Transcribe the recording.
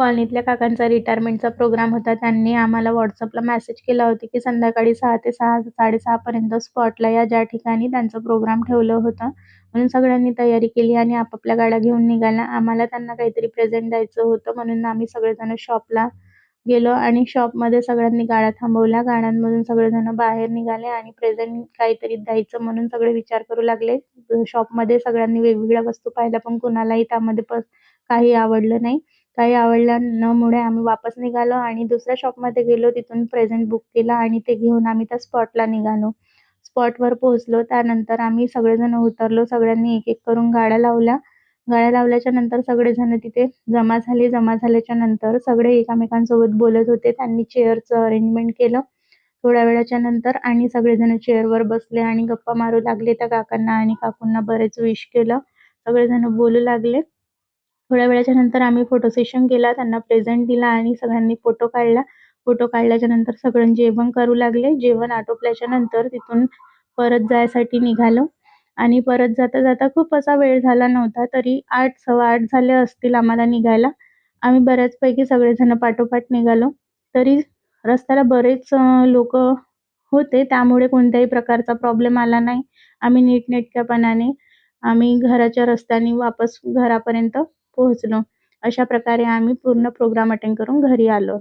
कॉलनीतल्या काकांचा रिटायरमेंटचा प्रोग्राम होता. त्यांनी आम्हाला व्हॉट्सअपला मेसेज केला होता की संध्याकाळी सहा ते सहा साडेसहापर्यंत स्पॉटला या. ज्या ठिकाणी त्यांचं प्रोग्राम ठेवलं होतं म्हणून सगळ्यांनी तयारी केली आणि आपापल्या गाड्या घेऊन निघाल्या आम्हाला त्यांना काहीतरी प्रेझेंट द्यायचं होतं म्हणून आम्ही सगळेजण शॉपला गेलो आणि शॉपमध्ये सगळ्यांनी गाड्या थांबवल्या. गाड्यांमधून सगळेजण बाहेर निघाले आणि प्रेझेंट काहीतरी द्यायचं म्हणून सगळे विचार करू लागले. शॉपमध्ये सगळ्यांनी वेगवेगळ्या वस्तू पाहिल्या पण कुणालाही त्यामध्ये काही आवडलं नाही. काही आवडलं न मुळे आम्ही वापस निघालो आणि दुसऱ्या शॉपमध्ये गेलो. तिथून प्रेझेंट बुक केला आणि ते घेऊन आम्ही त्या स्पॉटला निघालो. स्पॉटवर पोहोचलो. त्यानंतर आम्ही सगळेजण उतरलो. सगळ्यांनी एक एक करून गाड्या लावल्या. गाड्या लावल्याच्या नंतर सगळेजण तिथे जमा झाले. जमा झाल्याच्यानंतर सगळे एकामेकांसोबत बोलत होते. त्यांनी चेअरचं अरेंजमेंट केलं. थोड्या वेळाच्या नंतर आणि सगळेजण चेअरवर बसले आणि गप्पा मारू लागले. त्या काकांना आणि काकूंना बरेच विश केलं. सगळेजण बोलू लागले. थोड्या वेळाच्या नंतर आम्ही फोटो सेशन केला त्यांना प्रेझेंट दिला आणि सगळ्यांनी फोटो काढला. फोटो काढल्याच्या नंतर सगळं जेवण करू लागले. जेवण आटोपल्याच्या नंतर तिथून परत जायसाठी निघालो. आणि परत जाता जाता खूप असा वेळ झाला नव्हता तरी आठ सव्वा आठ झाले असतील आम्हाला निघायला. आम्ही बऱ्याचपैकी सगळेजण पाठोपाठ निघालो. तरी रस्त्याला बरेच लोक होते. त्यामुळे कोणत्याही प्रकारचा प्रॉब्लेम आला नाही. आम्ही नीटनेटक्यापणाने आम्ही घराच्या रस्त्याने वापस घरापर्यंत पोहोचलो. अशा प्रकारे आम्ही पूर्ण प्रोग्राम अटेंड करून घरी आलो.